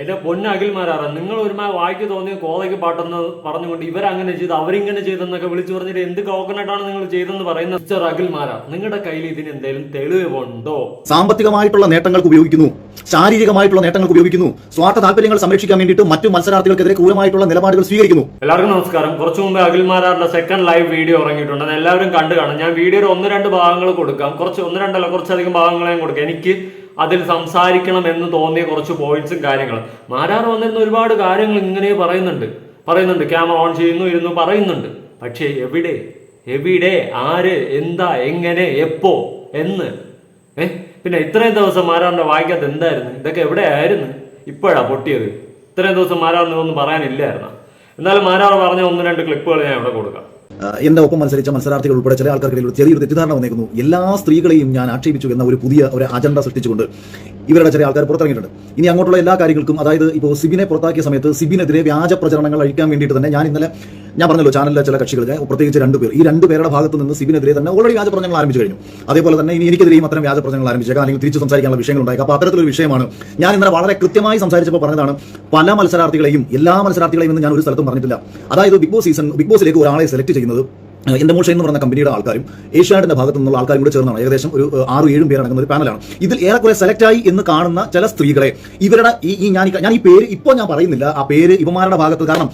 എന്റെ പൊന്ന അഖിൽമാരാറ നിങ്ങൾ ഒരുമാ വായിക്ക് തോന്നിയ കോതയ്ക്ക് പാട്ടെന്ന് പറഞ്ഞുകൊണ്ട് ഇവരങ്ങനെ ചെയ്ത് അവരിങ്ങനെ ചെയ്തെന്നൊക്കെ വിളിച്ചു പറഞ്ഞിട്ട് എന്ത് കോക്കനട്ടാണ് നിങ്ങൾ ചെയ്തെന്ന് പറയുന്ന മിസ്റ്റർ അഖിൽമാരാ നിങ്ങളുടെ കയ്യിൽ ഇതിന് എന്തെങ്കിലും തെളിവുണ്ടോ? സാമ്പത്തികമായിട്ടുള്ള നേട്ടങ്ങൾക്ക് ഉപയോഗിക്കുന്നു ശാരീരികമായിട്ടുള്ള നേട്ടങ്ങൾക്ക് ഉപയോഗിക്കുന്നു സ്വാർത്ഥ താല്പര്യങ്ങൾ സംരക്ഷിക്കാൻ വേണ്ടിയിട്ട് മറ്റു മത്സരാർത്ഥികൾക്കെതിരെ ക്രൂരമായിട്ടുള്ള നിലപാടുകൾ സ്വീകരിക്കുന്നു. എല്ലാവർക്കും നമസ്കാരം. കുറച്ചു മുമ്പ് അഖിൽമാരാറിന്റെ സെക്കൻഡ് ലൈവ് വീഡിയോ ഇറങ്ങിയിട്ടുണ്ട്. അത് എല്ലാവരും കണ്ടു കാണാം. ഞാൻ വീഡിയോയുടെ ഒന്ന് രണ്ട് ഭാഗങ്ങൾ കൊടുക്കാം. കുറച്ച് ഒന്ന് രണ്ടല്ല കുറച്ചധികം ഭാഗങ്ങളെയും കൊടുക്കാം. എനിക്ക് അതിൽ സംസാരിക്കണം എന്ന് തോന്നിയ കുറച്ച് പോയിന്റ്സും കാര്യങ്ങളും. മാരാർ വന്നിരുന്ന ഒരുപാട് കാര്യങ്ങൾ ഇങ്ങനെ പറയുന്നുണ്ട്. പറയുന്നുണ്ട്. ക്യാമറ ഓൺ ചെയ്യുന്നു ഇരുന്നു പറയുന്നുണ്ട്. പക്ഷേ എവിടെ? എവിടെ? ആര്? എന്താ? എങ്ങനെ? എപ്പോ? എന്ന്. ഏ? പിന്നെ ഇത്രയും ദിവസം മാരാറിന്റെ വായിക്കാത്ത എന്തായിരുന്നു? ഇതൊക്കെ എവിടെയായിരുന്നു? ഇപ്പോഴാ പൊട്ടിയത്. ഇത്രയും ദിവസം മാരാറിന് ഒന്നും പറയാനില്ലായിരുന്നു. എന്നാലും മാരാർ പറഞ്ഞ ഒന്ന് രണ്ട് ക്ലിപ്പുകൾ ഞാൻ ഇവിടെ കൊടുക്കാം. എന്റെ ഒപ്പം മത്സരിച്ച മത്സരാർത്ഥികൾ ഉൾപ്പെടെ ചില ആൾക്കാർക്കിടയിൽ ഒരു ചെറിയൊരു തെറ്റിദ്ധാരണ വന്നേക്കുന്നു. എല്ലാ സ്ത്രീകളെയും ഞാൻ ആക്ഷേപിച്ചു എന്ന ഒരു പുതിയ ഒരു അജണ്ട സൃഷ്ടിച്ചുകൊണ്ട് ഇവരുടെ ചില ആൾക്കാർ പുറത്തിറങ്ങിയിട്ടുണ്ട്. ഇനി അങ്ങോട്ടുള്ള എല്ലാ കാര്യങ്ങൾക്കും അതായത് ഇപ്പോൾ സിബിനെ പുറത്താക്കിയ സമയത്ത് സിബിനെതിരെ വ്യാജ പ്രചരണങ്ങൾ അഴിക്കാൻ വേണ്ടിയിട്ട് തന്നെ ഞാൻ ഇന്നലെ ഞാൻ പറഞ്ഞല്ലോ ചാനലിലെ ചില കക്ഷികൾ പ്രത്യേകിച്ച് രണ്ടുപേർ ഈ രണ്ട് പേരുടെ ഭാഗത്ത് നിന്ന് സിബിനെതിരെ തന്നെ ഓൾറെഡി വ്യാജ പ്രചരണങ്ങൾ ആരംഭിച്ചു കഴിഞ്ഞു. അതേപോലെ തന്നെ ഇനി എനിക്കെതിരെയും അത്തരം വ്യാജ പ്രചരണങ്ങൾ ആരംഭിച്ചേക്കാം അല്ലെങ്കിൽ തിരിച്ച് സംസാരിക്കാനുള്ള വിഷയങ്ങൾ ഉണ്ടായേക്കാം അപ്പോൾ അത്തരത്തിലൊരു വിഷയമാണ് ഞാൻ ഇന്നലെ വളരെ കൃത്യമായി സംസാരിച്ചപ്പോൾ പറഞ്ഞതാണ് പല മത്സരാർത്ഥികളെയും എല്ലാ മത്സരാർത്ഥികളെയും എന്ന് ഞാൻ ഒരു സ്ഥലത്തും പറഞ്ഞിട്ടില്ല. അതായത് ബിഗ് ബോസ് സീസൺ ബിഗ് ബോസിലേക്ക് ഒരാളെ സെലക്ട് ചെയ്യുന്നത് ഏഹ് എന്റെ മോഷൻ എന്ന് പറഞ്ഞ കമ്പനിയുടെ ആൾക്കാരും ഏഷ്യാനെറ്റിന്റെ ഭാഗത്തു നിന്നുള്ള ആൾക്കാരും കൂടെ ചേർന്നാണ്. ഏകദേശം ഒരു ആറ് ഏഴും പേര് അടങ്ങുന്ന ഒരു പാനലാണ് ഇതിൽ ഏറെക്കുറെ സെലക്ട് ആയി എന്ന് കാണുന്ന ചില സ്ത്രീകളെ ഇവരുടെ ഈ ഞാൻ ഞാൻ ഈ പേര് ഇപ്പോൾ ഞാൻ പറയുന്നില്ല. ആ പേര് ഇവന്മാരുടെ ഭാഗത്ത് കാരണം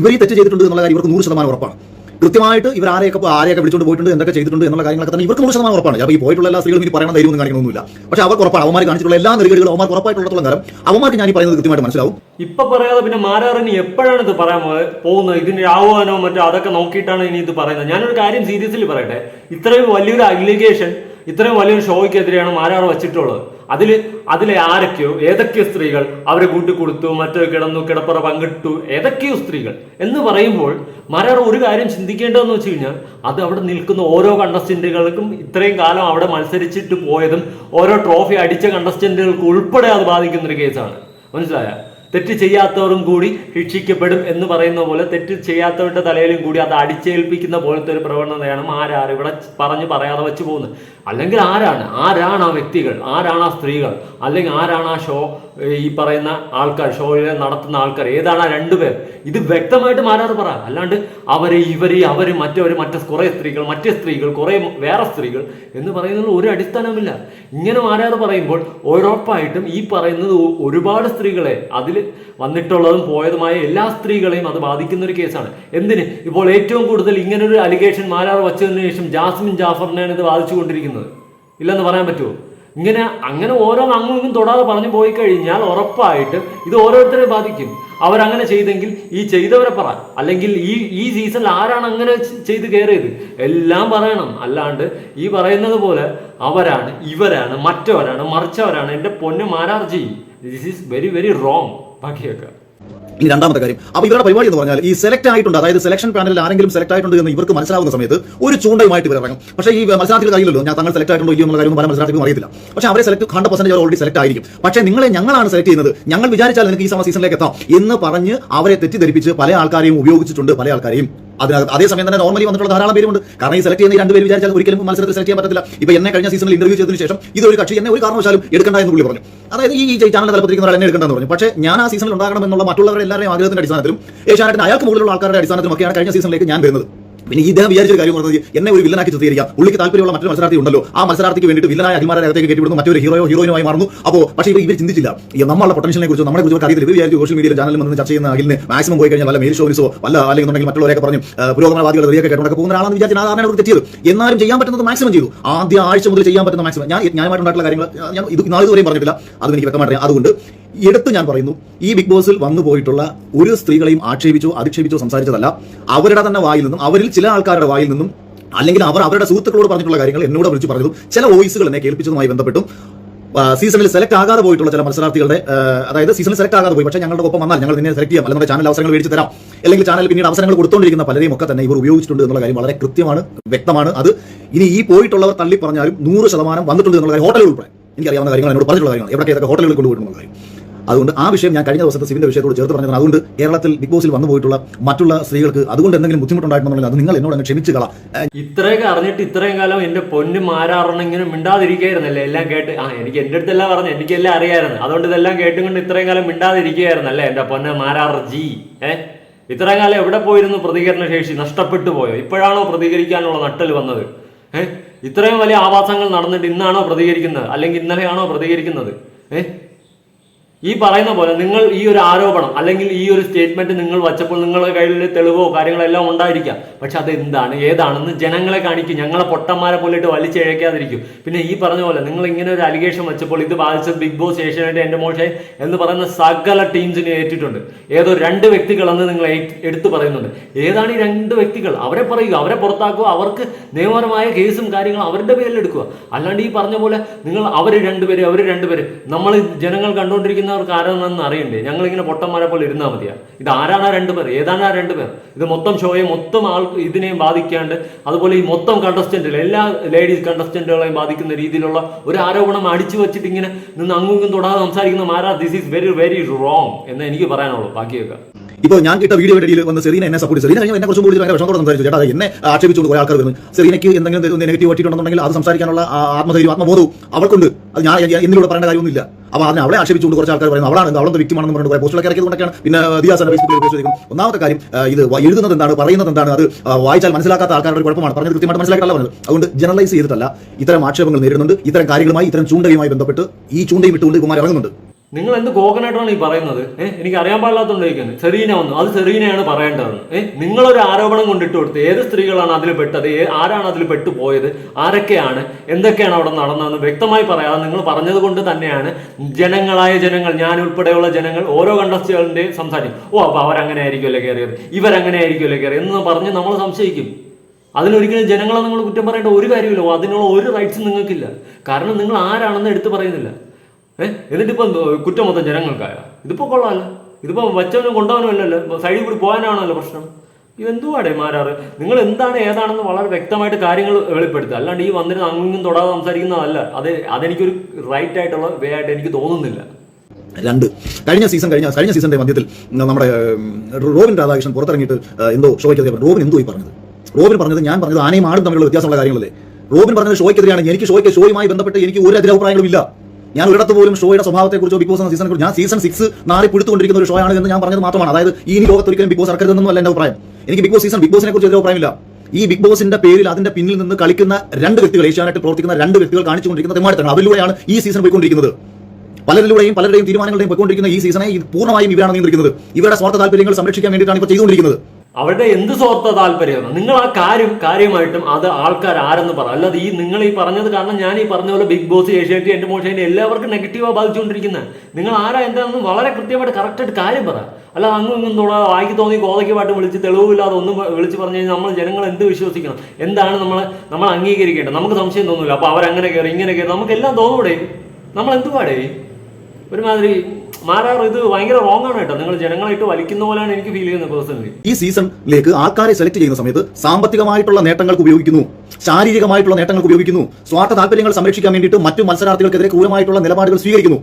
ഇവരെ തെറ്റ് ചെയ്തിട്ടുണ്ട് എന്നുള്ള കാര്യം ഇവർക്ക് നൂറ് ശതമാനം ഉറപ്പാണ്. കൃത്യമായിട്ട് ഇവർ ആരെയൊക്കെ ആരെയൊക്കെ വിളിച്ചുകൊണ്ട് പോയിട്ടുണ്ട് എന്തൊക്കെ ചെയ്തിട്ടുണ്ട് എന്നുള്ള കാര്യങ്ങളൊക്കെ തന്നെ ഇവർക്ക് നൂറ് ശതമാനം ഉറപ്പാണ്. അപ്പോൾ ഈ പോയിട്ടുള്ള എല്ലാ സ്ത്രീകളും ഇനി പറയണ ധൈര്യമൊന്നും കാണിക്കണമെന്നില്ല പക്ഷേ അവർക്ക് ഉറപ്പാണ്. അവന്മാർ കാണിച്ചിട്ടുള്ള എല്ലാ നെറുകടികളും അവന്മാർക്ക് ഉറപ്പായിട്ടുള്ള കാലം അവന്മാർക്ക് ഞാൻ പറയുന്നത് കൃത്യമായിട്ട് മനസ്സിലാവും. ഇപ്പൊ പറയാതെ പിന്നെ മാരാറിന് എപ്പോഴാണ് ഇത് പറയാൻ പോകുന്നത്? ഇതിന്റെ ആഹ്വാനോ മറ്റോ അതൊക്കെ നോക്കിയിട്ടാണ് ഇനി ഇത് പറയുന്നത്. ഞാനൊരു കാര്യം സീരിയസ്ലി പറയട്ടെ. ഇത്രയും വലിയൊരു അഗ്ലിഗേഷൻ ഇത്രയും വലിയൊരു ഷോയ്ക്കെതിരെയാണ് മാരാർ വെച്ചിട്ടുള്ളത്. അതിൽ അതിലെ ആരൊക്കെയോ ഏതൊക്കെയോ സ്ത്രീകൾ അവരെ കൂട്ടിക്കൊടുത്തു മറ്റോ കിടന്നു കിടപ്പറ പങ്കിട്ടു ഏതൊക്കെയോ സ്ത്രീകൾ. എന്ന് പറയുമ്പോൾ മാരാർ ഒരു കാര്യം ചിന്തിക്കേണ്ടതെന്ന് വെച്ച് കഴിഞ്ഞാൽ അത് അവിടെ നിൽക്കുന്ന ഓരോ കണ്ടസ്റ്റന്റുകൾക്കും ഇത്രയും കാലം അവിടെ മത്സരിച്ചിട്ട് പോയതും ഓരോ ട്രോഫി അടിച്ച കണ്ടസ്റ്റന്റുകൾക്ക് ഉൾപ്പെടെ അത് ബാധിക്കുന്ന ഒരു കേസാണ് മനസ്സിലായ? തെറ്റ് ചെയ്യാത്തവരും കൂടി ശിക്ഷിക്കപ്പെടും എന്ന് പറയുന്ന പോലെ തെറ്റ് ചെയ്യാത്തവരുടെ തലയിലും കൂടി അത് അടിച്ചേൽപ്പിക്കുന്ന പോലത്തെ ഒരു പ്രവണതയാണ് ആരാർ ഇവിടെ പറഞ്ഞ് പറയാതെ വെച്ച് പോകുന്നത്. അല്ലെങ്കിൽ ആരാണ്? ആരാണ് ആ വ്യക്തികൾ? ആരാണ് ആ സ്ത്രീകൾ? അല്ലെങ്കിൽ ആരാണ് ആ ഷോ ഈ പറയുന്ന ആൾക്കാർ ഷോയിലെ നടത്തുന്ന ആൾക്കാർ ഏതാണ് ആ രണ്ടുപേർ ഇത് വ്യക്തമായിട്ട് മാരാറ് പറ. അല്ലാണ്ട് അവർ ഇവർ അവർ മറ്റവര് മറ്റേ കുറെ സ്ത്രീകൾ മറ്റേ സ്ത്രീകൾ കുറെ വേറെ സ്ത്രീകൾ എന്ന് പറയുന്നതിൽ ഒരു അടിസ്ഥാനമില്ല ഇങ്ങനെ മാരാറ് പറയുമ്പോൾ ഉറപ്പായിട്ടും ഈ പറയുന്നത് ഒരുപാട് സ്ത്രീകളെ അതിൽ വന്നിട്ടുള്ളതും പോയതുമായ എല്ലാ സ്ത്രീകളെയും അത് ബാധിക്കുന്ന ഒരു കേസാണ്. എന്തിന്? ഇപ്പോൾ ഏറ്റവും കൂടുതൽ ഇങ്ങനൊരു അലിഗേഷൻ മാരാർ വച്ചതിന് ശേഷം ജാസ്മിൻ ജാഫറിനെയാണ് ഇത് ബാധിച്ചുകൊണ്ടിരിക്കുന്നത്. ഇല്ലെന്ന് പറയാൻ പറ്റുമോ? ഇങ്ങനെ അങ്ങനെ ഓരോ അങ്ങും ഇങ്ങും തൊടാതെ പറഞ്ഞു പോയി കഴിഞ്ഞാൽ ഉറപ്പായിട്ട് ഇത് ഓരോരുത്തരെ ബാധിക്കും. അവരങ്ങനെ ചെയ്തെങ്കിൽ ഈ ചെയ്തവരെ പറ. അല്ലെങ്കിൽ ഈ ഈ സീസണിൽ ആരാണ് അങ്ങനെ ചെയ്ത് കയറിയത് എല്ലാം പറയണം. അല്ലാണ്ട് ഈ പറയുന്നത് പോലെ അവരാണ് ഇവരാണ് മറ്റവരാണ് മറിച്ചവരാണ് എന്റെ പൊന്നു Mararji this is very very wrong ബാക്കിയൊക്കെ. ഇനി രണ്ടാമത്തെ കാര്യം. അപ്പൊ ഇവരുടെ പരിപാടി എന്ന് പറഞ്ഞാൽ ഈ സെലക്ട് ആയിട്ടുണ്ട് അതായത് സെലക്ഷൻ പാനലിൽ ആരെങ്കിലും സെലക്ട് ആയിട്ടുണ്ട് എന്ന് ഇവർക്ക് മനസ്സിലാവുന്ന സമയത്ത് ഒരു ചൂണ്ടയുമായിട്ട് ഇവർ ഇറങ്ങും. പക്ഷേ ഈ മത്സരാർത്ഥികൾ അറിയില്ലല്ലോ ഞാൻ തങ്ങൾ സെലക്ട് ആയിട്ടുണ്ടോ ഇല്ലയോ എന്നുള്ള കാര്യം പല മത്സരാർത്ഥികളും അറിയത്തില്ല. പക്ഷേ അവരെ select hundred percent already select ആയിരിക്കും. പക്ഷേ നിങ്ങളെ ഞങ്ങളാണ് സെലക്ട് ചെയ്യുന്നത്. ഞങ്ങൾ വിചാരിച്ചാൽ നിനക്ക് ഈ സമ സീസണിലേക്ക് എത്താം എന്ന് പറഞ്ഞ് അവരെ തെറ്റിദ്ധരിപ്പിച്ച് പല ആൾക്കാരെയും ഉപയോഗിച്ചിട്ടുണ്ട് പല ആൾക്കാരെയും അതിനകത്ത് അതേസമയം തന്നെ നോർമലി വന്നിട്ടുള്ള ധാരാളം പേരുണ്ട് കാരണം ഈ സെലക്ട് ചെയ്യുന്ന രണ്ട് പേര് വിചാരിച്ചാൽ ഒരിക്കലും മത്സരത്തിൽ സെലക്ട് ചെയ്യാൻ പറ്റത്തില്ല. ഇപ്പൊ എന്നെ കഴിഞ്ഞ സീസണിൽ ഇന്റർവ്യൂ ചെയ്തതിനു ശേഷം ഇത് ഒരു കക്ഷി എന്നെ ഒരു കാരണവശാലും എടുക്കണ്ട എന്ന് പുള്ളി പറഞ്ഞു. അതായത് ഈ ചാനൽ തലപ്പത്തിരിക്കുന്ന എന്നെ എടുക്കണ്ടെന്ന് പറഞ്ഞു. പക്ഷേ ഞാൻ ആ സീസണിൽ ഉണ്ടാകണം എന്നുള്ള മറ്റുള്ളവരുടെ എല്ലാവരുടെയും ആഗ്രഹത്തിന്റെ അടിസ്ഥാനത്തിലും ഏഷ്യാനെറ്റിന് അയാൾക്ക് മുകളിലുള്ള ആൾക്കാരുടെ അടിസ്ഥാനത്തിലും ഒക്കെയാണ് കഴിഞ്ഞ സീസണിലേക്ക് ഞാൻ വരുന്നത്. പിന്നെ ഇദ്ദേഹം വിചാരിച്ച കാര്യം പറഞ്ഞത് എന്നെ ഒരു വില്ലനാക്കി ചിത്രീകരിക്കാം. ഉള്ളിക്ക് താല്പര്യമുള്ള മറ്റൊരു മത്സരാർത്ഥി ഉണ്ടല്ലോ. ആ മത്സരാർത്ഥിക്ക് വേണ്ടിയിട്ട് വില്ലനായ അഭിമാരെ അകത്തേക്ക് കയറ്റിവിടുന്നു. മറ്റൊരു ഹീറോയോ ഹീറോയിനുമായി മാറുന്നു. അപ്പോൾ പക്ഷേ ഇവർ ഇവർ ചിന്തിച്ചില്ല. നമ്മളുടെ പൊട്ടൻഷ്യലിനെ കുറിച്ച് നമ്മളെ കുറിച്ച് കാര്യത്തിൽ ഇവർ വിചാരിച്ചു സോഷ്യൽ മീഡിയയിൽ ചാനലിൽ വന്ന് ചർച്ച ചെയ്യുന്ന അഖിലിന് മാക്സിമം പോയി കഴിഞ്ഞാൽ വല്ല മെയിൽ ഷോവിസോ വല്ല അല്ലെങ്കിൽ ഉണ്ടെങ്കിൽ മറ്റുള്ളവരൊക്കെ പറഞ്ഞു പുരോഗമനവാദികൾ റിയൊക്കെ കേട്ടോണ്ടൊക്കെ പോകുന്ന ആളാണെന്ന് വിചാരിച്ചാൽ ആ ധാരണ തെറ്റിയത് എന്നാലും ചെയ്യാൻ പറ്റുന്നത് മാക്സിമം ചെയ്തു. ആദ്യ ആഴ്ച മുതൽ ചെയ്യാൻ പറ്റുന്ന മാക്സിമം ഞാൻ ന്യായമായിട്ടുണ്ടായിട്ടുള്ള കാര്യങ്ങൾ ഞാൻ ഇത് നാളെ ഇതുവരെയും പറഞ്ഞിട്ടില്ല. അത് എനിക്ക് വ്യക്തമായിട്ട് അതുകൊണ്ട് എടുത്ത് ഞാൻ പറയുന്നു ഈ ബിഗ് ബോസിൽ വന്നു പോയിട്ടുള്ള ഒരു സ്ത്രീകളെയും ആക്ഷേപിച്ചോ അധിക്ഷേപിച്ചോ സംസാരിച്ചതല്ല. അവരുടെ തന്നെ വായിൽ നിന്നും അവരിൽ ആൾക്കാരുടെ വായിൽ നിന്നും അല്ലെങ്കിൽ അവർ അവരുടെ സുഹൃത്തുക്കളോട് പറഞ്ഞിട്ടുള്ള കാര്യങ്ങൾ എന്നോട് വിളിച്ച് പറഞ്ഞതും ചില വോയിസുകൾ എന്നെ കേൾപ്പിച്ചതുമായി ബന്ധപ്പെട്ടും. സീസണിൽ സെലക്ട് ആകാതെ പോയിട്ടുള്ള ചില മത്സരാർത്ഥികളുടെ അതായത് സീസണിൽ സെലക്ട് ആകാതെ പോയി. പക്ഷേ ഞങ്ങളുടെ ഒപ്പം വന്നാൽ ഞങ്ങൾ നിന്നെ സെലക്ട് ചെയ്യാം. അല്ലെങ്കിൽ ചാനൽ അവസരങ്ങൾ മേടിച്ച് തരാം. അല്ലെങ്കിൽ ചാനൽ പിന്നീട് അവസരങ്ങൾ കൊടുത്തുകൊണ്ടിരിക്കുന്ന പലരെയും ഒക്കെ തന്നെ ഇവർ ഉപയോഗിച്ചിട്ടുണ്ട് എന്നുള്ള കാര്യം വളരെ കൃത്യമാണ് വ്യക്തമാണ്. അത് ഇനി ഈ പോയിട്ടുള്ളവർ തള്ളി പറഞ്ഞാലും നൂറ് ശതമാനം വന്നിട്ടുണ്ട് എന്നുള്ള കാര്യം ഹോട്ടലുകൾ ഉൾപ്പെടെ എനിക്കറിയാവുന്ന കാര്യങ്ങൾ എന്നോട് പറഞ്ഞിട്ടുള്ള കാര്യങ്ങൾ എവിടെയൊക്കെ ഹോട്ടലുകൾ കൊണ്ടുപോയിട്ടുള്ള കാര്യം. അതുകൊണ്ട് ആ വിഷയം ഞാൻ കഴിഞ്ഞ ദിവസത്തെ സിവിന്റെ വിഷയത്തോട് ചേർത്ത് പറഞ്ഞതാണ്. അതുകൊണ്ട് കേരളത്തിൽ ബിഗ് ബോസിൽ വന്നു പോയിട്ടുള്ള മറ്റുള്ള സ്ത്രീകൾക്ക് അതുകൊണ്ട് എന്തെങ്കിലും ബുദ്ധിമുട്ടുണ്ടായിട്ടുണ്ടെങ്കിൽ അത് നിങ്ങൾ എന്നോട് അങ്ങ് ക്ഷമിച്ചു കളാം ഇത്രയൊക്കെ അറിഞ്ഞിട്ട് ഇത്രയും കാലം എന്റെ പൊന്ന് മാരാറണെങ്കിലും മിണ്ടാതിരിക്കുകയായിരുന്നല്ലേ? എല്ലാം കേട്ട് ആ എനിക്ക് എന്റെ അടുത്തെല്ലാം പറഞ്ഞു. എനിക്ക് എല്ലാം അറിയായിരുന്നു. അതുകൊണ്ട് ഇതെല്ലാം കേട്ടുകൊണ്ട് ഇത്രയും കാലം മിണ്ടാതിരിക്കുകയായിരുന്നല്ലേ എന്റെ പൊന്ന മാരാർ ജി ഏ ഇത്രയും കാലം എവിടെ പോയിരുന്നു പ്രതികരണ ശേഷി? നഷ്ടപ്പെട്ടു പോയോ? ഇപ്പോഴാണോ പ്രതികരിക്കാനുള്ള നട്ടൽ വന്നത്? ഏ ഇത്രയും വലിയ ആവാസങ്ങൾ നടന്നിട്ട് ഇന്നാണോ പ്രതികരിക്കുന്നത്? അല്ലെങ്കിൽ ഇന്നലെയാണോ പ്രതികരിക്കുന്നത്? ഏ ഈ പറയുന്ന പോലെ നിങ്ങൾ ഈ ഒരു ആരോപണം അല്ലെങ്കിൽ ഈ ഒരു സ്റ്റേറ്റ്മെന്റ് നിങ്ങൾ വച്ചപ്പോൾ നിങ്ങളുടെ കയ്യിൽ തെളിവോ കാര്യങ്ങളോ എല്ലാം ഉണ്ടായിരിക്കാം. പക്ഷെ അത് എന്താണ് ഏതാണെന്ന് ജനങ്ങളെ കാണിക്കും. ഞങ്ങളെ പൊട്ടന്മാരെ പോലിട്ട് വലിച്ചിഴക്കാതിരിക്കും. പിന്നെ ഈ പറഞ്ഞ പോലെ നിങ്ങൾ ഇങ്ങനെ ഒരു അലിഗേഷൻ വെച്ചപ്പോൾ ഇത് ബാധിച്ചത് ബിഗ് ബോസ് ഏഷ്യാനെറ്റ് എന്റെ മോശെ എന്ന് പറയുന്ന സകല ടീംസിനെ ഏറ്റിട്ടുണ്ട്. ഏതോ രണ്ട് വ്യക്തികളെന്ന് നിങ്ങൾ എടുത്തു പറയുന്നുണ്ട്. ഏതാണ് ഈ രണ്ട് വ്യക്തികൾ? അവരെ പറയുക. അവരെ പുറത്താക്കുക. അവർക്ക് നിയമപരമായ കേസും കാര്യങ്ങളും അവരുടെ പേരിൽ എടുക്കുക. അല്ലാണ്ട് ഈ പറഞ്ഞ പോലെ നിങ്ങൾ അവർ രണ്ടുപേര് അവർ രണ്ടുപേര്. നമ്മൾ ജനങ്ങൾ കണ്ടുകൊണ്ടിരിക്കുന്നവർക്ക് ആരാണെന്ന് അറിയണ്ടേ? ഞങ്ങൾ ഇങ്ങനെ പൊട്ടന്മാരെ പോലെ ഇരുന്നാൽ മതിയാ. ഇത് ആരാണ് ആ രണ്ടുപേർ ഏതാണ് ആ രണ്ടുപേർ ഇത് മൊത്തം ഷോയെ മൊത്തം ആൾ ഇതിനെയും ബാധിക്കാണ്ട് അതുപോലെ ഈ മൊത്തം കണ്ടസ്റ്റന്റുകൾ എല്ലാ ലേഡീസ് കണ്ടസ്റ്റന്റുകളെയും ബാധിക്കുന്ന രീതിയിലുള്ള ഒരു ആരോപണം അടിച്ചു വെച്ചിട്ട് ഇങ്ങനെ നിന്ന് അങ്ങും തൊടാതെ സംസാരിക്കുന്ന Mara this is very very wrong എന്ന് എനിക്ക് പറയാനുള്ളൂ. ബാക്കിയൊക്കെ. ഇപ്പോൾ ഞാൻ കിട്ട വീഡിയോ ഇടയിൽ വന്ന് സെറീന എന്നെ സപ്പോർട്ട് സെറീന എന്നെ കുറച്ചും കൂടി ഭയങ്കര വിഷമത്തോടെ സംസാരിച്ചു. ചേട്ടാ എന്നെ ആക്ഷേപിച്ചുകൊണ്ട് പോയ ആൾക്കാർ വരുന്നു. സെറീനയ്ക്ക് എന്തെങ്കിലും നെഗറ്റീവ് പറ്റിയിട്ടുണ്ടെന്നുണ്ടെങ്കിൽ അത് സംസാരിക്കാനുള്ള ആത്മധൈര്യം ആത്മബോധവും അവൾക്കുണ്ട് അത് ഞാൻ എന്നിലൂടെ പറയേണ്ട കാര്യമൊന്നുമില്ല. അപ്പോൾ അതിനെ അവളെ ആക്ഷേപിച്ചുകൊണ്ട് കുറച്ച് ആൾക്കാർ പറയുന്നത് അവളാണ് അവളുടെ വ്യക്തിമാണെന്ന് പറഞ്ഞു കുറേ പോസ്റ്റുകളൊക്കെ ഇറക്കിയതുകൊണ്ടൊക്കെയാണ് പിന്നെ ദിയാസന ഫേസ്ബുക്കിൽ പോസ്റ്റ് ഒന്നാമത്തെ കാര്യം ഇത് എഴുതുന്നത് എന്താണ് പറയുന്നത് എന്താണ് അത് വായിച്ചാൽ മനസ്സിലാക്കാത്ത ആൾക്കാരുടെ ഒരു കുഴപ്പമാണ്. പറഞ്ഞത് കൃത്യമായിട്ട് മനസ്സിലാക്കില്ല പറഞ്ഞത്. അതുകൊണ്ട് ജനറലൈസ് ചെയ്തിട്ടല്ല. ഇത്തരം ആക്ഷേപങ്ങൾ നേരിടുന്നുണ്ട്. ഇത്തരം കാര്യങ്ങളുമായി ഇത്തരം ചൂണ്ടയുമായി ബന്ധപ്പെട്ട് ഈ ചൂണ്ടയും ഇട്ടുകൊണ്ട് കുമാർ ഇറങ്ങുന്നുണ്ട്. നിങ്ങൾ എന്ത് കോക്കനായിട്ടാണ് ഈ പറയുന്നത്? ഏഹ് എനിക്ക് അറിയാൻ പാടില്ലാത്തോണ്ട് ചോദിക്കുന്നത് സെറീന വന്നു. അത് സെറീനയാണ് പറയേണ്ടത്. ഏഹ് നിങ്ങളൊരു ആരോപണം കൊണ്ടിട്ട് കൊടുത്ത് ഏത് സ്ത്രീകളാണ് അതിൽ പെട്ടത്? ആരാണ് അതിൽ പെട്ടുപോയത്? ആരൊക്കെയാണ്? എന്തൊക്കെയാണ് അവിടെ നടന്നതെന്ന് വ്യക്തമായി പറയാതെ നിങ്ങൾ പറഞ്ഞത് കൊണ്ട് തന്നെയാണ് ജനങ്ങളായ ജനങ്ങൾ ഞാൻ ഉൾപ്പെടെയുള്ള ജനങ്ങൾ ഓരോ കണ്ടസ്റ്റുകളുടെ സംസാരിക്കും. ഓ അപ്പൊ അവരങ്ങനെ ആയിരിക്കുമല്ലേ കയറിയത്? ഇവരങ്ങനെ ആയിരിക്കുമല്ലേ കയറിയത്? എന്ന് പറഞ്ഞ് നമ്മൾ സംശയിക്കും. അതിനൊരിക്കലും ജനങ്ങളെ നിങ്ങൾ കുറ്റം പറയേണ്ട ഒരു കാര്യമില്ല അതിനുള്ള ഒരു റൈറ്റ്സും നിങ്ങൾക്കില്ല. കാരണം നിങ്ങൾ ആരാണെന്ന് എടുത്തു പറയുന്നില്ല. ഏഹ് എന്നിട്ടിപ്പം കുറ്റം മൊത്തം ജനങ്ങൾക്കായ? ഇതിപ്പോ കൊള്ളാമല്ലോ ഇതിപ്പോ വച്ചവനും കൊണ്ടവനും അല്ലല്ലോ. സൈഡിൽ കൂടി പോകാനാണല്ലോ പ്രശ്നം. ഇതെന്തുവാടേ മാരാറ്? നിങ്ങൾ എന്താണ് ഏതാണെന്ന് വളരെ വ്യക്തമായിട്ട് കാര്യങ്ങൾ വെളിപ്പെടുത്തുക. അല്ലാണ്ട് ഈ വന്നിരുന്ന അങ്ങും തൊടാതെ സംസാരിക്കുന്നതല്ല. അത് അതെനിക്കൊരു റൈറ്റ് ആയിട്ടുള്ള വേ ആയിട്ട് എനിക്ക് തോന്നുന്നില്ല. രണ്ട്. കഴിഞ്ഞ സീസൺ കഴിഞ്ഞ കഴിഞ്ഞ സീസണിന്റെ മധ്യത്തിൽ നമ്മുടെ റോബിൻ രാധാകൃഷ്ണൻ പുറത്തിറങ്ങിയിട്ട് എന്തോ ഷോയ്ക്കെതിരെ. റോബിൻ എന്തോ പറഞ്ഞത്? റോബിൻ പറഞ്ഞത് ഞാൻ പറഞ്ഞത് ആനയും ആടും തമ്മിലുള്ള വ്യത്യാസമുള്ള കാര്യങ്ങളല്ലേ? റോബിൻ പറഞ്ഞത് ഷോയ്ക്കെതിരെയാണ് എനിക്ക് ഷോയ്ക്ക് ഷോയുമായി ബന്ധപ്പെട്ട് എനിക്ക് ഒരു അതിരഭിപ്രായങ്ങളും ഇല്ല. ഞാൻ ഒരിടത്ത് പോലും ഷോയുടെ സ്വഭാവത്തെക്കുറിച്ചോ ബിഗ് ബോസ് എന്ന സീസണെ കുറിച്ച് ഞാൻ സീസൺ സിക്സ് നാളെ പിടുത്തുകൊണ്ടിരിക്കുന്ന ഒരു ഷോയാണ് എന്ന് ഞാൻ പറഞ്ഞത് മാത്രമാണ്. അതായത് ഈ ലോകത്ത് ഒരിക്കലും ബിഗ് ബോസ് ഇറക്കരുതെന്നൊന്നും അല്ല എന്റെ അഭിപ്രായം. എനിക്ക് ബിഗ് ബോസ് സീസൺ ബിഗ് ബോസിനെ കുറിച്ച് എതിരഭിപ്രായമില്ല ഈ ബിഗ് ബോസിന്റെ പേരിൽ അതിന്റെ പിന്നിൽ നിന്ന് കളിക്കുന്ന രണ്ട് വ്യക്തികൾ ഏഷ്യാനായിട്ട് പ്രവർത്തിക്കുന്ന രണ്ട് വ്യക്തികൾ കാണിച്ചുകൊണ്ടിരിക്കുന്ന തെമ്മാടിത്തരം അവരിലൂടെയാണ് ഈ സീസൺ പോയിക്കൊണ്ടിരിക്കുന്നത്. പലരിലൂടെയും പലരുടെയും തീരുമാനങ്ങളുടെയും പോയിക്കൊണ്ടിരിക്കുന്ന ഈ സീസണെ ഇത് പൂർണമായും ഇവരാണ് നിയന്ത്രിക്കുന്നത്. ഇവരുടെ സ്വാർത്ഥ താല്പര്യങ്ങൾ സംരക്ഷിക്കാൻ വേണ്ടിയിട്ടാണ് ഇപ്പോൾ ചെയ്തുകൊണ്ടിരിക്കുന്നത്. അവരുടെ എന്ത് സ്വാർത്ഥ താല്പര്യമാണ് നിങ്ങൾ ആ കാര്യം കാര്യമായിട്ടും അത് ആൾക്കാർ ആരെന്ന് പറ. അല്ലാതെ ഈ നിങ്ങൾ ഈ പറഞ്ഞത് കാരണം ഞാൻ ഈ പറഞ്ഞ പോലെ ബിഗ് ബോസ് ഏഷ്യാനെറ്റ് എന്റെ മോഷൻ എല്ലാവർക്കും നെഗറ്റീവാ ബാധിച്ചുകൊണ്ടിരിക്കുന്നത് നിങ്ങൾ ആരാ എന്താണെന്ന് വളരെ കൃത്യമായിട്ട് കറക്റ്റായിട്ട് കാര്യം പറ. അല്ല അങ്ങും ഇങ്ങും തൊടാ വായിക്ക് തോന്നി കോതയ്ക്ക് പാട്ട് വിളിച്ച് തെളിവില്ലാതെ ഒന്നും വിളിച്ച് പറഞ്ഞു കഴിഞ്ഞാൽ നമ്മൾ ജനങ്ങൾ എന്ത് വിശ്വസിക്കണം? എന്താണ് നമ്മൾ നമ്മൾ അംഗീകരിക്കേണ്ടത്? നമുക്ക് സംശയം തോന്നില്ല അപ്പോൾ അവരങ്ങനെ കയറി ഇങ്ങനെ കയറി നമുക്ക് എല്ലാം തോന്നൂടെ? നമ്മൾ എന്തുപാടേ ഒരുമാതിരി മാറാറ് ഇത് ഭയങ്കര റോങ് ആണ് കേട്ടോ. നിങ്ങൾ ജനങ്ങളായിട്ട് വലിക്കുന്ന പോലെയാണ് എനിക്ക് ഫീൽ ചെയ്യുന്നത് പേഴ്സണലി ഈ സീസണിലേക്ക് ആൾക്കാരെ സെലക്ട് ചെയ്യുന്ന സമയത്ത് സാമ്പത്തികമായിട്ടുള്ള നേട്ടങ്ങൾക്ക് ഉപയോഗിക്കുന്നു. ശാരീരികമായിട്ടുള്ള നേട്ടങ്ങൾക്ക് ഉപയോഗിക്കുന്നു. സ്വാർത്ഥ താല്പര്യങ്ങൾ സംരക്ഷിക്കാൻ വേണ്ടിയിട്ട് മറ്റു മത്സരാർത്ഥികൾക്കെതിരെ ക്രൂരമായിട്ടുള്ള നിലപാടുകൾ സ്വീകരിക്കുന്നു.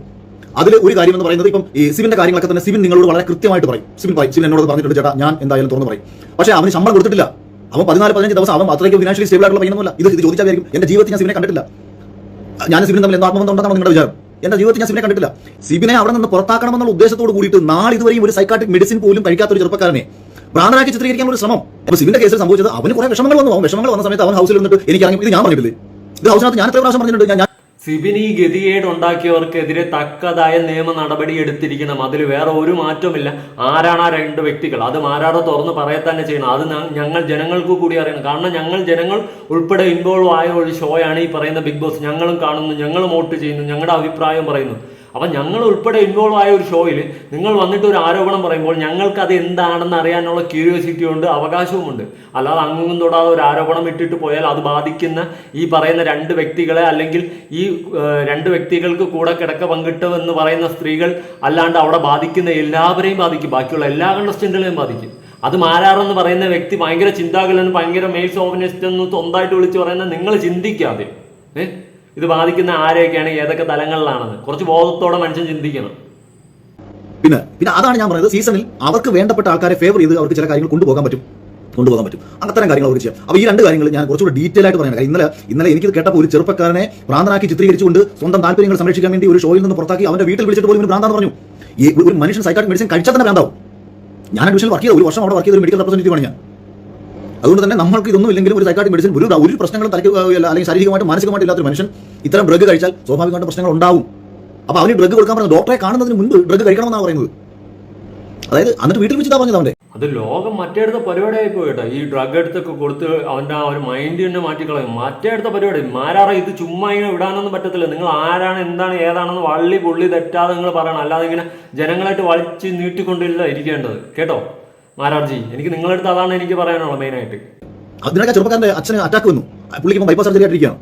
അതിൽ ഒരു കാര്യം എന്ന് പറയുന്നത് ഇപ്പം ഈ സിവിന്റെ കാര്യങ്ങളൊക്കെ തന്നെ സിവിൻ നിങ്ങളോട് വളരെ കൃത്യമായിട്ട് പറയും. സിവിൻ പറയും സിവിൻ എന്നോട് പറഞ്ഞിട്ടുണ്ട് ചേട്ടാ ഞാൻ എന്തായാലും തുറന്ന് പറയും. പക്ഷേ അവന് ശമ്പളം കൊടുത്തിട്ടില്ല. അവൻ പതിനാല് പതിനഞ്ച് ദിവസം അവൻ അത്രയ്ക്ക് ഫിനാൻഷ്യലി സ്റ്റേബിൾ ആയിട്ടുള്ള പയ്യനൊന്നുമല്ല. ഇത് ഇത് ചോദിച്ചാൽ എന്റെ ജീവിതത്തിൽ ഞാൻ സിവിനെ കണ്ടിട്ടില്ല. ഞാൻ സിവിൻ തമ്മിൽ എന്തോ ആത്മബന്ധം ഉണ്ടെന്നാണ് നിങ്ങളുടെ വിചാരം? എന്റെ ജീവിതത്തിൽ ഞാൻ സിബിനെ കണ്ടിട്ടില്ല. സിബിനെ അവിടെ നിന്ന് പുറത്താക്കണമെന്നുള്ള ഉദ്ദേശത്തോട് കൂടിയിട്ട് നാളെ ഇതുവരെയും ഒരു സൈക്കാട്രിക് മെഡിസിൻ പോലും കഴിക്കാത്ത ഒരു ചെറുപ്പക്കാരനെ ഭ്രാന്തനാക്കി ചിത്രീകരിക്കാൻ ഒരു ശ്രമം. അപ്പൊ സിബിന്റെ കേസിൽ സംഭവിച്ചത് അവന് കുറെ വിഷമങ്ങൾ വന്നു. വിഷമങ്ങൾ വന്ന സമയത്ത് അവൻ ഹൗസിൽ നിന്നിട്ട് എനിക്ക് ഇത് ഞാൻ പറഞ്ഞിട്ടില്ല? ഇത് ഹൗസിനകത്ത് ഞാൻ എത്ര പ്രാവശ്യം പറഞ്ഞിട്ടുണ്ട്? ഞാൻ സിബിനി ഗതികേട് ഉണ്ടാക്കിയവർക്കെതിരെ തക്കതായ നിയമ നടപടി എടുത്തിരിക്കണം അതിൽ വേറെ ഒരു മാറ്റമില്ല ആരാണ് ആ രണ്ട് വ്യക്തികൾ? അത് മാരാതെ തുറന്ന് പറയാൻ തന്നെ ചെയ്യണം അത് ഞങ്ങൾ ജനങ്ങൾക്ക് കൂടി അറിയണം. കാരണം ഞങ്ങൾ ജനങ്ങൾ ഉൾപ്പെടെ ഇൻവോൾവ് ആയ ഒരു ഷോയാണ് ഈ പറയുന്ന ബിഗ് ബോസ് ഞങ്ങളും കാണുന്നു. ഞങ്ങളും വോട്ട് ചെയ്യുന്നു. ഞങ്ങളുടെ അഭിപ്രായം പറയുന്നു. അപ്പൊ ഞങ്ങൾ ഉൾപ്പെടെ ഇൻവോൾവ് ആയ ഒരു ഷോയിൽ നിങ്ങൾ വന്നിട്ട് ഒരു ആരോപണം പറയുമ്പോൾ ഞങ്ങൾക്ക് അത് എന്താണെന്ന് അറിയാനുള്ള ക്യൂരിയോസിറ്റി ഉണ്ട് അവകാശവുമുണ്ട്. അല്ലാതെ അങ്ങും തൊടാതെ ഒരു ആരോപണം ഇട്ടിട്ട് പോയാൽ അത് ബാധിക്കുന്ന ഈ പറയുന്ന രണ്ട് വ്യക്തികളെ അല്ലെങ്കിൽ ഈ രണ്ട് വ്യക്തികൾക്ക് കൂടെ കിടക്ക പങ്കിട്ടു എന്ന് പറയുന്ന സ്ത്രീകൾ അല്ലാണ്ട് അവിടെ ബാധിക്കുന്ന എല്ലാവരെയും ബാധിക്കും. ബാക്കിയുള്ള എല്ലാ കണ്ടസ്റ്റന്റുകളെയും ബാധിക്കും. അത് മാരാറെന്ന് പറയുന്ന വ്യക്തി ഭയങ്കര ചിന്താകുലൻ ഭയങ്കര മെയിൽ സോവനിസ്റ്റ് എന്ന് സ്വന്തമായിട്ട് വിളിച്ച് പറയുന്ന നിങ്ങൾ ചിന്തിക്കാതെ. ഏഹ് ഇത് ബാധിക്കുന്ന ആരെയൊക്കെയാണ്? ഏതൊക്കെ തലങ്ങളിലാണെന്ന് കുറച്ച് ബോധത്തോടെ മനുഷ്യൻ ചിന്തിക്കണം. പിന്നെ പിന്നെ അതാണ് ഞാൻ പറയുന്നത്. സീസണിൽ അവർക്ക് വേണ്ടപ്പെട്ട ആൾക്കാരെ ഫേവർ ചെയ്ത് അവർക്ക് ചില കാര്യങ്ങൾ കൊണ്ടുപോകാൻ പറ്റും. കൊണ്ടുപോകാൻ പറ്റും. അത്തരം കാര്യങ്ങൾ അവർക്ക് ചെയ്യാം. അപ്പോൾ ഈ രണ്ട് കാര്യങ്ങൾ ഞാൻ കുറച്ചുകൂടി ഡീറ്റെയിൽ ആയിട്ട് പറയാം ഇന്നലെ ഇന്നലെ എനിക്ക് കേട്ടപ്പോൾ ഒരു ചെറുപ്പക്കാരനെ പ്രാന്തനാക്കി ചിത്രീകരിച്ചുകൊണ്ട് സ്വന്തം താല്പര്യങ്ങൾ സംരക്ഷിക്കാൻ വേണ്ടി ഒരു ഷോയിൽ നിന്ന് പുറത്താക്കി അവന്റെ വീട്ടിൽ വിളിച്ചിട്ട് പോലും ഇവന് ഭ്രാന്താന്ന് പറഞ്ഞു. ഈ ഒരു മനുഷ്യൻ സൈക്കാട്രിക് മെഡിസിൻ കഴിച്ചാൽ തന്നെ ഭ്രാന്താവും. ഞാൻ അഡ്മിഷൻ വർക്ക് ചെയ്ത ഒരു വർഷം അവിടെ വർക്ക് ചെയ്ത ഒരു മെഡിക്കൽ റെപ്രസെന്റേറ്റീവ് ആണ് ഞാൻ. അതുകൊണ്ട് തന്നെ നമ്മൾക്ക് ഇതൊന്നും ഇല്ലെങ്കിലും ഒരു സൈക്കാട്രിക് മെഡിസിൻ ഒരു ഒരു പ്രശ്നങ്ങളും തലയ്ക്ക് അല്ലെങ്കിൽ ശാരീരികമായിട്ട് മാനസികമായിട്ട് ഇല്ലാത്തൊരു മനുഷ്യൻ ഇത്തരം ഡ്രഗ് കഴിച്ചാൽ സ്വാഭാവികമായിട്ട് പ്രശ്നങ്ങൾ ഉണ്ടാവും. അപ്പോൾ അവന് ഡ്രഗ് കൊടുക്കാൻ പറഞ്ഞു ഡോക്ടറെ കാണുന്നതിന് മുൻപ് ഡ്രഗ് കഴിക്കണമെന്നാണ് പറയുന്നത്. അതായത് എന്നിട്ട് വീട്ടിൽ വെച്ചിട്ടാ പറഞ്ഞത് അവന്റെ അത് ലോകം മറ്റേടുത്ത പരിപാടിയായി പോയിട്ടോ ഈ ഡ്രഗ് എടുത്തൊക്കെ കൊടുത്ത് അവന്റെ ആ ഒരു മൈൻഡ് തന്നെ മാറ്റിക്കളയും. മറ്റേടുത്ത പരിപാടി. മാരാറ ഇത് ചുമ്മാ ഇങ്ങനെ വിടാനൊന്നും പറ്റത്തില്ല. നിങ്ങൾ ആരാണ് എന്താണ് ഏതാണെന്ന് വള്ളി പുള്ളി തെറ്റാതെ നിങ്ങൾ പറയണം. അല്ലാതെ ഇങ്ങനെ ജനങ്ങളായിട്ട് വലിച്ച് നീട്ടിക്കൊണ്ടില്ല ഇരിക്കേണ്ടത്. കേട്ടോ? മാരാർജി എനിക്ക് നിങ്ങളടുത്ത് അതാണ് എനിക്ക് പറയാനുള്ളത് മെയിനായിട്ട് അതിനൊക്കെ ചെറുപ്പക്കാരന്റെ അച്ഛന് അറ്റാക്ക് വന്നു. പുള്ളിക്ക് ഇപ്പം ബൈപ്പാസ് സർജറി ആയിട്ടിരിക്കുകയാണ്.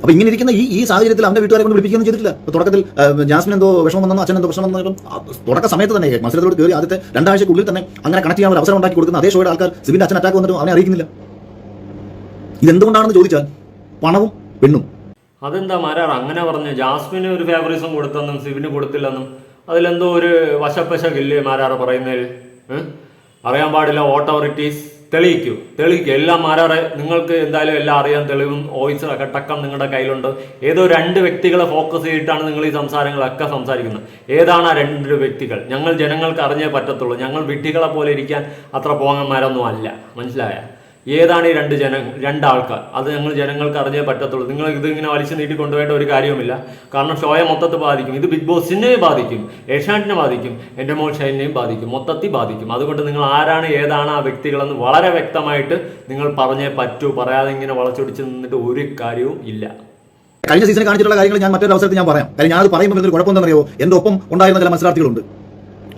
അപ്പൊ ഇങ്ങനെ ഇരിക്കുന്ന ഈ ഈ സാഹചര്യത്തിൽ അവന്റെ വീട്ടുകാരെ കൊണ്ട് വിളിപ്പിക്കുകയൊന്നും ചെയ്തിട്ടില്ല. തുടക്കത്തിൽ ജാസ്മിൻ എന്തോ വിഷമം വന്നു അച്ഛൻ എന്തോ പ്രശ്നം വന്നാലും തുടക്ക സമയത്ത് തന്നെ മത്സരത്തോട് കയറി ആദ്യത്തെ രണ്ടാഴ്ചക്കുള്ളിൽ തന്നെ അങ്ങനെ കണക്ട് ചെയ്യാൻ ഒരു അവസരം ഉണ്ടാക്കി കൊടുക്കുന്ന അതേ ഷോയുടെ ആൾക്കാർ സിബിന്റെ അച്ഛൻ അറ്റാക്ക് വന്നിട്ടും അവനെ അറിയിക്കുന്നില്ല. ഇതെന്തുകൊണ്ടാണെന്ന് ചോദിച്ചാൽ പണവും പെണ്ണും. അതെന്താ മാരാർ? അങ്ങനെ പറഞ്ഞു ജാസ്മിന് ഒരു ഫേവറിസം കൊടുത്തെന്നും സിബിന് കൊടുത്തില്ലെന്നും അതിലെന്തോ ഒരു വശപ്പശകില്ലേ മാരാർ പറയുന്നതിൽ? അറിയാൻ പാടില്ല ഓട്ടോറിറ്റീസ് തെളിയിക്കൂ. തെളിയിക്കൂ. എല്ലാം മാറാറെ നിങ്ങൾക്ക് എന്തായാലും എല്ലാം അറിയാൻ തെളിവും വോയിസ് ഒക്കെ ടക്കം നിങ്ങളുടെ കയ്യിലുണ്ട്. ഏതോ രണ്ട് വ്യക്തികളെ ഫോക്കസ് ചെയ്തിട്ടാണ് നിങ്ങൾ ഈ സംസാരങ്ങളൊക്കെ സംസാരിക്കുന്നത്. ഏതാണ് ആ രണ്ട് വ്യക്തികൾ? ഞങ്ങൾ ജനങ്ങൾക്ക് അറിഞ്ഞേ പറ്റത്തുള്ളൂ. ഞങ്ങൾ വിട്ടികളെ പോലെ ഇരിക്കാൻ അത്ര പോങ്ങന്മാരൊന്നും അല്ല. മനസ്സിലായ? ഏതാണ് ഈ രണ്ട് ജന രണ്ടാൾക്കാർ? അത് ഞങ്ങൾ ജനങ്ങൾക്ക് അറിഞ്ഞേ പറ്റത്തുള്ളൂ. നിങ്ങൾ ഇത് ഇങ്ങനെ വലിച്ചു നീട്ടി കൊണ്ടുപോയിട്ട് ഒരു കാര്യവുമില്ല. കാരണം ഷോയെ മൊത്തത്തിൽ ബാധിക്കും. ഇത് ബിഗ് ബോസിനെ ബാധിക്കും. ഏഷ്യാനെറ്റിനെ ബാധിക്കും. എന്റെ മോൾ ഷൈനെയും ബാധിക്കും. മൊത്തത്തിൽ ബാധിക്കും. അതുകൊണ്ട് നിങ്ങൾ ആരാണ് ഏതാണ് ആ വ്യക്തികളെന്ന് വളരെ വ്യക്തമായിട്ട് നിങ്ങൾ പറഞ്ഞേ പറ്റൂ. പറയാതെ ഇങ്ങനെ വളച്ചൊടിച്ച് നിന്നിട്ട് ഒരു കാര്യവും ഇല്ല. കഴിഞ്ഞ സീസണിൽ കാണിച്ചിട്ടുള്ള കാര്യങ്ങൾ ഞാൻ മറ്റൊരു അവസരത്തിൽ ഞാൻ പറയാം. കാര്യം ഞാനത് പറയുമ്പോൾ എന്തൊരു കുഴപ്പം എന്റെ ഒപ്പം ഉണ്ടായിരുന്ന ചില മത്സരാർത്ഥികളുണ്ട്.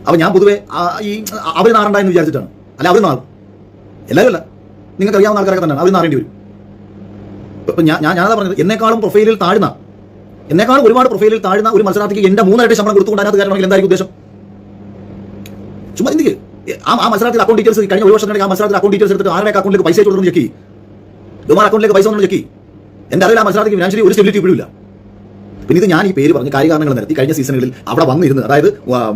അപ്പോൾ ഞാൻ പൊതുവേ ഈ അവർ നാറുണ്ടായെന്ന് വിചാരിച്ചിട്ടാണ്. അല്ല അവർ നാറും എല്ലാവരും അല്ല. നിങ്ങൾക്ക് അറിയാവുന്ന ആൾക്കാരൊക്കെ തന്നെയാണ്. അവർ അറിയേണ്ടി വരും. ഇപ്പം ഞാൻ ഞാൻ ഞാനതാ പറഞ്ഞത്. എന്നെക്കാളും പ്രൊഫൈലിൽ താഴ്ന്ന എന്നെക്കാളും ഒരുപാട് പ്രൊഫൈലിൽ താഴ്ന്ന ഒരു മത്സരാർത്ഥിക്ക് എന്റെ മൂന്നായിട്ട് ശമ്പളം കൊടുത്തുകൊണ്ട് അതിനകത്ത് കയറണമെങ്കിൽ എന്തായിരിക്കും ഉദ്ദേശം? ചുമ്മാ ഇന്ത്യയ്ക്ക് ആ ആ മത്സരത്തിൽ അക്കൗണ്ട് ഡീറ്റെയിൽസ് കഴിഞ്ഞ ഒരു വർഷം ആ മത്സരത്തിൽ അക്കൗണ്ട് ഡീറ്റെയിൽസ് എടുത്തിട്ട് ആരുടെ അക്കൗണ്ടിലേക്ക് പൈസ കൊടുക്കുന്നു ചെക്ക് ഇതുമാർ അക്കൗണ്ടിലേക്ക് പൈസ ഒന്നും ചെക്ക് എന്റെ അറിയില്ല ആ മത്സരത്തിൽ ഫിനാൻഷ്യലി ഒരു സ്റ്റെബിലിറ്റി ഇപ്പോഴും ഇല്ല. പിന്നെ ഇത് ഞാൻ ഈ പേര് പറഞ്ഞ് കാര്യകാരണങ്ങൾ നടത്തി കഴിഞ്ഞ സീസണുകളിൽ അവിടെ വന്നിരുന്നു അതായത്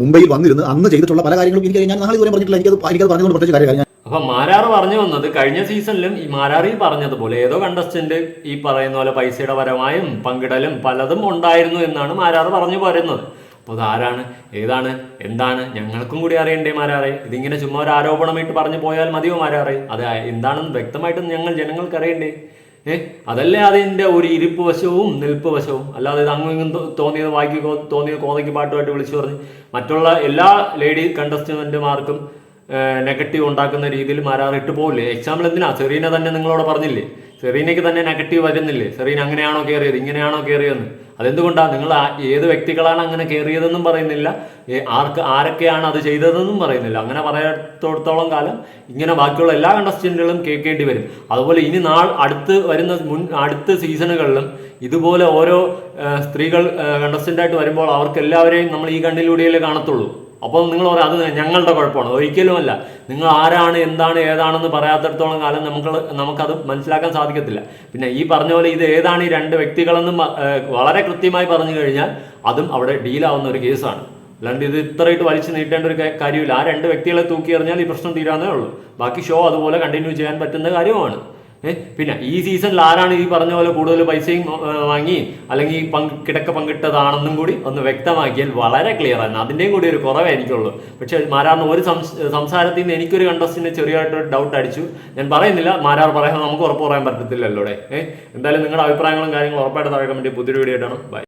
മുംബൈയിൽ വന്നിരുന്നു അന്ന് ചെയ്തിട്ടുള്ള പല കാര്യങ്ങളും എനിക്ക് ഞാൻ നാളെ ഇതുവരെ പറഞ്ഞിട്ടില്ല. എനിക്കത് എനിക്കത് പറഞ്ഞുകൊണ്ട് പ്രത്യേകിച്ച് കാര്യം അപ്പൊ മാരാർ പറഞ്ഞു വന്നത് കഴിഞ്ഞ സീസണിലും ഈ മാരാറി പറഞ്ഞതുപോലെ ഏതോ കണ്ടസ്റ്റന്റ് ഈ പറയുന്ന പോലെ പൈസയുടെ പരമായും പങ്കിടലും പലതും ഉണ്ടായിരുന്നു എന്നാണ് മാരാർ പറഞ്ഞു പറയുന്നത് അപ്പോൾ അതാരാണ് ഏതാണ്? എന്താണ്? ഞങ്ങൾക്കും കൂടി അറിയണ്ടേ മാരാറെ? ഇതിങ്ങനെ ചുമ്മാ ഒരു ആരോപണമായിട്ട് പറഞ്ഞു പോയാൽ മതിയോ മാരാറെ? അത് എന്താണെന്ന് വ്യക്തമായിട്ട് ഞങ്ങൾ ജനങ്ങൾക്ക് അറിയണ്ടേ? ഏഹ് അതല്ലേ അതിന്റെ ഒരു ഇരിപ്പ് വശവും നിൽപ്പ് വശവും? അല്ലാതെ ഇത് അങ്ങും ഇങ്ങും തോന്നിയത് വായിക്കോ തോന്നിയത് കോതയ്ക്ക് പാട്ടുമായിട്ട് വിളിച്ചു പറഞ്ഞ് മറ്റുള്ള എല്ലാ ലേഡി കണ്ടസ്റ്റന്റുമാർക്കും നെഗറ്റീവ് ഉണ്ടാക്കുന്ന രീതിയിൽ മാരാറിട്ട് പോകില്ലേ എക്സാമ്പിൾ എന്തിനാ? സെറീന തന്നെ നിങ്ങളോട് പറഞ്ഞില്ലേ? സെറീനയ്ക്ക് തന്നെ നെഗറ്റീവ് വരുന്നില്ലേ? സെറീന അങ്ങനെയാണോ കയറിയത് ഇങ്ങനെയാണോ കയറിയതെന്ന് അതെന്തുകൊണ്ടാണ് നിങ്ങൾ ഏത് വ്യക്തികളാണ് അങ്ങനെ കയറിയതെന്നും പറയുന്നില്ല. ആർക്ക് ആരൊക്കെയാണ് അത് ചെയ്തതെന്നും പറയുന്നില്ല. അങ്ങനെ പറയാത്തോടത്തോളം കാലം ഇങ്ങനെ ബാക്കിയുള്ള എല്ലാ കണ്ടസ്റ്റന്റുകളും കേൾക്കേണ്ടി വരും. അതുപോലെ ഇനി നാൾ അടുത്ത് വരുന്ന മുൻ അടുത്ത സീസണുകളിലും ഇതുപോലെ ഓരോ സ്ത്രീകൾ കണ്ടസ്റ്റന്റായിട്ട് വരുമ്പോൾ അവർക്ക് എല്ലാവരെയും നമ്മൾ ഈ കണ്ണിലൂടെയല്ലേ കാണത്തുള്ളൂ. അപ്പോൾ നിങ്ങൾ പറയാം അത് ഞങ്ങളുടെ കുഴപ്പമാണ്. ഒരിക്കലുമല്ല. നിങ്ങൾ ആരാണ് എന്താണ് ഏതാണെന്ന് പറയാത്തടത്തോളം കാലം നമുക്ക് നമുക്കത് മനസ്സിലാക്കാൻ സാധിക്കത്തില്ല. പിന്നെ ഈ പറഞ്ഞ പോലെ ഇത് ഏതാണ് ഈ രണ്ട് വ്യക്തികളെന്ന് വളരെ കൃത്യമായി പറഞ്ഞു കഴിഞ്ഞാൽ അതും അവിടെ ഡീലാവുന്ന ഒരു കേസാണ്. അല്ലാണ്ട് ഇത് ഇത്രയിട്ട് വലിച്ചു നീട്ടേണ്ട ഒരു കാര്യമില്ല. ആ രണ്ട് വ്യക്തികളെ തൂക്കി എറിഞ്ഞാൽ ഈ പ്രശ്നം തീരാന്നേ ഉള്ളൂ. ബാക്കി ഷോ അതുപോലെ കണ്ടിന്യൂ ചെയ്യാൻ പറ്റുന്ന കാര്യമാണ് പിന്നെ ഈ സീസണിൽ ആരാണ് ഈ പറഞ്ഞ പോലെ കൂടുതൽ പൈസയും വാങ്ങി അല്ലെങ്കിൽ പങ്ക് കിടക്ക പങ്കിട്ടതാണെന്നും കൂടി ഒന്ന് വ്യക്തമാക്കിയാൽ വളരെ ക്ലിയർ ആണ്. അതിന്റെയും കൂടി ഒരു കുറവേ എനിക്കുള്ളൂ. പക്ഷേ മാരാറിന് ഒരു സംസ് സംസാരത്തിൽ നിന്ന് എനിക്കൊരു കണ്ടസ്റ്റിന് ചെറിയതായിട്ട് ഡൗട്ട് അടിച്ചു. ഞാൻ പറയുന്നില്ല മാരാർ പറയുന്നത് നമുക്ക് ഉറപ്പ് പറയാൻ പറ്റത്തില്ലല്ലോ ഏഹ് എന്തായാലും നിങ്ങളുടെ അഭിപ്രായങ്ങളും കാര്യങ്ങളും ഉറപ്പായിട്ട് താഴെ വേണ്ടി പുതിയൊരു വീഡിയോ ആയിട്ടാണ് ബൈ